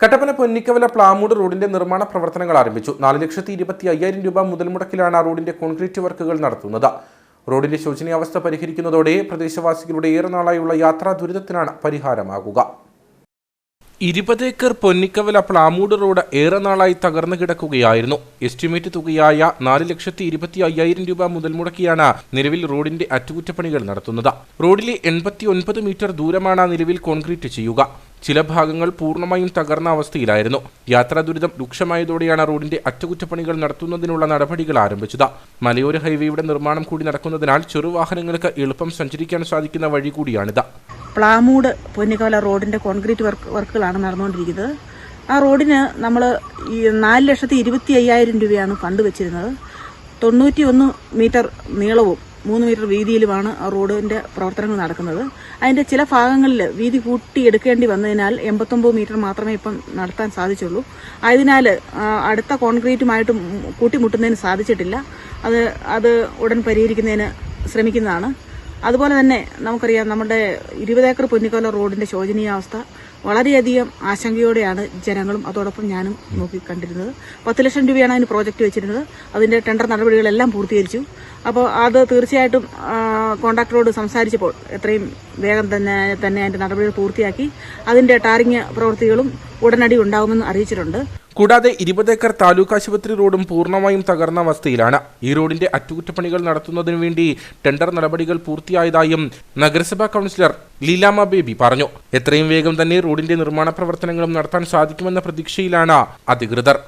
കട്ടപ്പന പൊന്നിക്കവല പ്ലാമൂട് റോഡിന്റെ നിർമ്മാണ പ്രവർത്തനങ്ങൾ ആരംഭിച്ചു. നാല് ലക്ഷത്തി ഇരുപത്തി അയ്യായിരം രൂപ മുതൽ മുടക്കിലാണ് റോഡിന്റെ കോൺക്രീറ്റ് വർക്കുകൾ നടത്തുന്നത്. റോഡിന്റെ ശോചനീയാവസ്ഥ പരിഹരിക്കുന്നതോടെ പ്രദേശവാസികളുടെ ഏറെ നാളായുള്ള യാത്രാ ദുരിതത്തിനാണ് പരിഹാരമാകുക. ഇരുപത് ഏക്കർ പൊന്നിക്കവല പ്ലാമൂട് റോഡ് ഏറെ നാളായി തകർന്നു കിടക്കുകയായിരുന്നു. എസ്റ്റിമേറ്റ് തുകയായ നാല് ലക്ഷത്തി ഇരുപത്തി അയ്യായിരം രൂപ മുതൽ മുടക്കിയാണ് നിലവിൽ റോഡിന്റെ അറ്റകുറ്റപ്പണികൾ നടത്തുന്നത്. റോഡിലെ എൺപത്തി ഒൻപത് മീറ്റർ ദൂരമാണ് നിലവിൽ കോൺക്രീറ്റ് ചെയ്യുക. ചില ഭാഗങ്ങൾ പൂർണമായും തകർന്ന അവസ്ഥയിലായിരുന്നു. യാത്രാ ദുരിതം രൂക്ഷമായതോടെയാണ് റോഡിന്റെ അറ്റകുറ്റപ്പണികൾ നടത്തുന്നതിനുള്ള നടപടികൾ ആരംഭിച്ചത്. മലയോര ഹൈവേയുടെ നിർമ്മാണം കൂടി നടക്കുന്നതിനാൽ ചെറുവാഹനങ്ങൾക്ക് എളുപ്പം സഞ്ചരിക്കാൻ സാധിക്കുന്ന വഴി കൂടിയാണിത്. പ്ലാമൂട് പൊന്നിക്കോല റോഡിന്റെ കോൺക്രീറ്റ് വർക്ക് വർക്കുകളാണ് നടന്നുകൊണ്ടിരിക്കുന്നത്. ആ റോഡിന് നമ്മൾ ഈ നാല് ലക്ഷത്തി ഇരുപത്തി അയ്യായിരം രൂപയാണ് ഫണ്ട് വെച്ചിരുന്നത്. തൊണ്ണൂറ്റി ഒന്ന് മീറ്റർ നീളവും മൂന്ന് മീറ്റർ വീതിയിലുമാണ് റോഡിന്റെ പ്രവർത്തനങ്ങൾ നടക്കുന്നത്. അതിന്റെ ചില ഭാഗങ്ങളിൽ വീതി കൂട്ടിയെടുക്കേണ്ടി വന്നതിനാൽ എൺപത്തൊമ്പത് മീറ്റർ മാത്രമേ ഇപ്പം നടത്താൻ സാധിച്ചുള്ളൂ. ആയതിനാൽ അടുത്ത കോൺക്രീറ്റുമായിട്ട് കൂട്ടിമുട്ടുന്നതിന് സാധിച്ചിട്ടില്ല. അത് അത് ഉടൻ പരിഹരിക്കുന്നതിന് ശ്രമിക്കുന്നതാണ്. അതുപോലെ തന്നെ നമുക്കറിയാം നമ്മുടെ ഇരുപതേക്കർ പൊന്നിക്കോല റോഡിന്റെ ശോചനീയാവസ്ഥ വളരെയധികം ആശങ്കയോടെയാണ് ജനങ്ങളും അതോടൊപ്പം ഞാനും നോക്കി കണ്ടിരുന്നത് പത്ത് ലക്ഷം രൂപയാണ് അതിന് പ്രോജക്റ്റ് വെച്ചിരുന്നത്. അതിന്റെ ടെൻഡർ നടപടികളെല്ലാം പൂർത്തീകരിച്ചു. അപ്പോൾ അത് തീർച്ചയായിട്ടും കോണ്ടാക്ടറോട് സംസാരിച്ചപ്പോൾ എത്രയും വേഗം തന്നെ തന്നെ അതിന്റെ നടപടികൾ പൂർത്തിയാക്കി അതിന്റെ ടാറിങ് പ്രവൃത്തികളും ഉടനടി ഉണ്ടാകുമെന്ന് അറിയിച്ചിട്ടുണ്ട്. കൂടാതെ ഇരുപത് ഏക്കർ താലൂക്ക് ആശുപത്രി റോഡും പൂർണമായും തകർന്ന അവസ്ഥയിലാണ്. ഈ റോഡിന്റെ അറ്റകുറ്റപ്പണികൾ നടത്തുന്നതിനു വേണ്ടി ടെൻഡർ നടപടികൾ പൂർത്തിയായതായും നഗരസഭാ കൗൺസിലർ ലീലാമ ബേബി പറഞ്ഞു. എത്രയും വേഗം തന്നെ റോഡിന്റെ നിർമ്മാണ പ്രവർത്തനങ്ങളും നടത്താൻ സാധിക്കുമെന്ന പ്രതീക്ഷയിലാണ് അധികൃതർ.